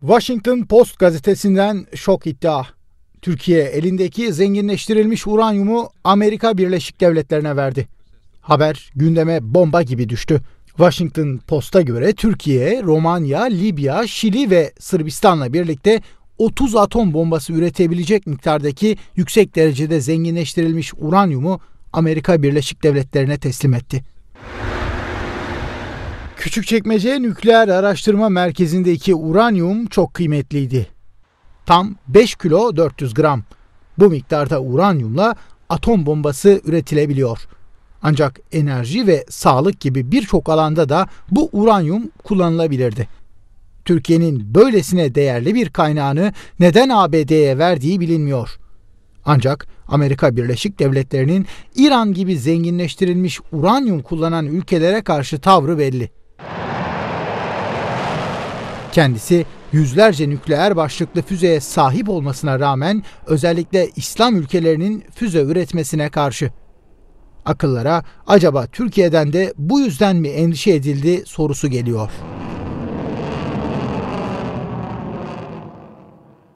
Washington Post gazetesinden şok iddia. Türkiye elindeki zenginleştirilmiş uranyumu Amerika Birleşik Devletleri'ne verdi. Haber gündeme bomba gibi düştü. Washington Post'a göre Türkiye, Romanya, Libya, Şili ve Sırbistan'la birlikte 30 atom bombası üretebilecek miktardaki yüksek derecede zenginleştirilmiş uranyumu Amerika Birleşik Devletleri'ne teslim etti. Küçükçekmece Nükleer Araştırma Merkezi'ndeki uranyum çok kıymetliydi. Tam 5 kilo 400 gram. Bu miktarda uranyumla atom bombası üretilebiliyor. Ancak enerji ve sağlık gibi birçok alanda da bu uranyum kullanılabilirdi. Türkiye'nin böylesine değerli bir kaynağını neden ABD'ye verdiği bilinmiyor. Ancak Amerika Birleşik Devletleri'nin İran gibi zenginleştirilmiş uranyum kullanan ülkelere karşı tavrı belli. Kendisi yüzlerce nükleer başlıklı füzeye sahip olmasına rağmen özellikle İslam ülkelerinin füze üretmesine karşı. Akıllara acaba Türkiye'den de bu yüzden mi endişe edildi sorusu geliyor.